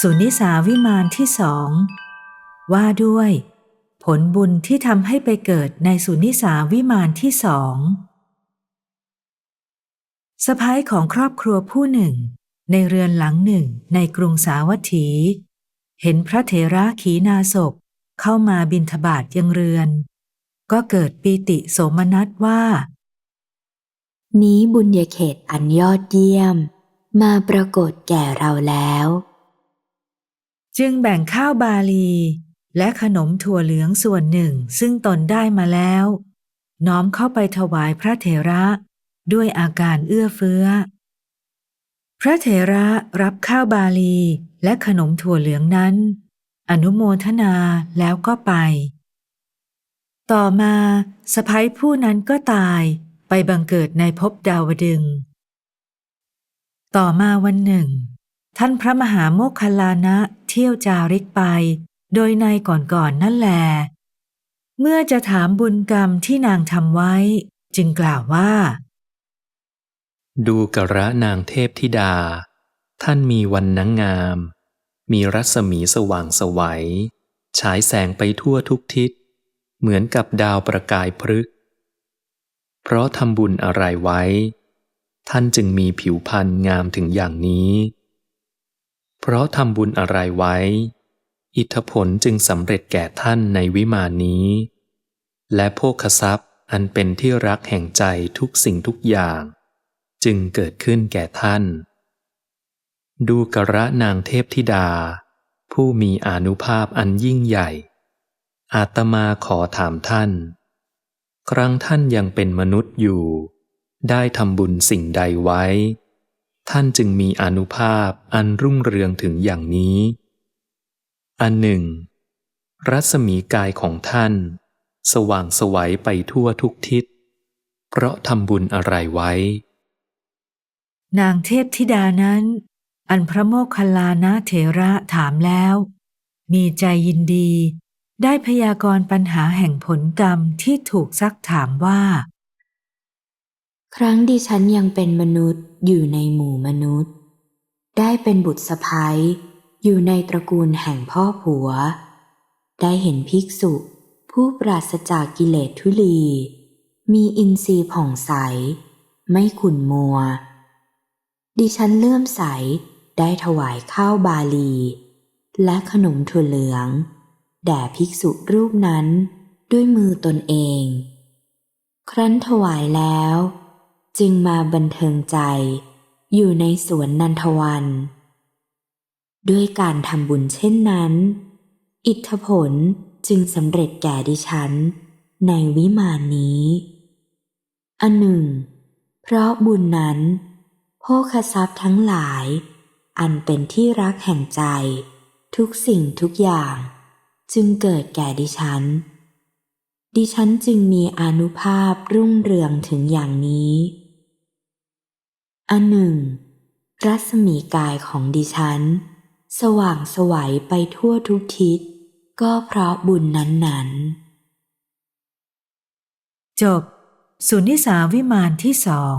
สุนิสาวิมานที่สองว่าด้วย ผลบุญที่ทำให้ไปเกิดในสุนิสาวิมานที่สองสะพ้ายของครอบครัวผู้หนึ่ง ในเรือนหลังหนึ่งในกรุงสาวัตถี เห็นพระเถระขีนาศพเข้ามาบินทบาทยังเรือน ก็เกิดปีติโสมนัสว่า นี้บุญญาเขตอันยอดเยี่ยม มาปรากฏแก่เราแล้ว จึงแบ่งข้าวบาลี และขนมถั่วเหลืองส่วนหนึ่งซึ่งตนได้มาแล้ว น้อมเข้าไปถวายพระเถระ ด้วยอาการเอื้อเฟื้อ พระเถระรับข้าวบาลีและขนมถั่วเหลืองนั้น อนุโมทนาแล้วก็ไป ต่อมาสะพ้ยผู้นั้นก็ตายไปบังเกิดในภพดาวดึง ต่อมาวันหนึ่ง ท่านพระมหาโมคคลานะเที่ยวจาริกไป โดยในก่อนๆนนั่นแหลเมื่อจะถามบุญกรรมที่นางทำไว้ จึงกล่าวว่า ดูกระนางเทพธิดา ท่านมีวันนังงาม มีรัศมีสว่างสวัยฉายแสงไปทั่วทุกทิศ เหมือนกับดาวประกายพฤกเพราะทำบุญอะไรไว้ ท่านจึงมีผิวพรรณงามถึงอย่างนี้ เพราะทำบุญอะไรไว้ อิทธผลจึงสำเร็จแก่ท่านในวิมานนี้ และโภคทรัพย์อันเป็นที่รักแห่งใจทุกสิ่งทุกอย่าง จึงเกิดขึ้นแก่ท่าน ดูกระนางเทพธิดา ผู้มีอนุภาพอันยิ่งใหญ่ อาตมาขอถามท่าน ครั้งท่านยังเป็นมนุษย์อยู่ ได้ทำบุญสิ่งใดไว้ ท่านจึงมีอนุภาพอันรุ่งเรืองถึงอย่างนี้ อันหนึ่ง รัศมีกายของท่าน สว่างสวัยไปทั่วทุกทิศ เพราะทำบุญอะไรไว้ นางเทพธิดานั้น อันพระโมคคัลลานะเถระถามแล้ว มีใจยินดี ได้พยากรณ์ปัญหาแห่งผลกรรมที่ถูกซักถามว่า ครั้งดิฉันยังเป็นมนุษย์อยู่ในหมู่มนุษย์ ได้เป็นบุตรสะพ้ายอยู่ในตระกูลแห่งพ่อผัว ได้เห็นภิกษุ ผู้ปราศจากกิเลสทุลี มีอินทรีย์ผ่องใส ไม่ขุ่นมัว ดิฉันเลื่อมใสได้ถวายข้าวบาลี และขนมถั่วเหลือง แด่ภิกษุรูปนั้นด้วยมือตนเอง ครั้นถวายแล้ว จึงมาบันเทิงใจ อยู่ในสวนนันทวัน ด้วยการทำบุญเช่นนั้น อิทธผลจึงสำเร็จแก่ดิฉัน ในวิมานนี้ อันหนึ่ง เพราะบุญนั้นโภคทรัพย์ทั้งหลาย อันเป็นที่รักแห่งใจ ทุกสิ่งทุกอย่าง จึงเกิดแก่ดิฉัน ดิฉันจึงมีอนุภาพรุ่งเรืองถึงอย่างนี้ อันหนึ่ง รัศมีกายของดิฉัน สว่างสวัยไปทั่วทุกทิศ ก็เพราะบุญนั้นๆ จบ สุนิสาวิมานที่สอง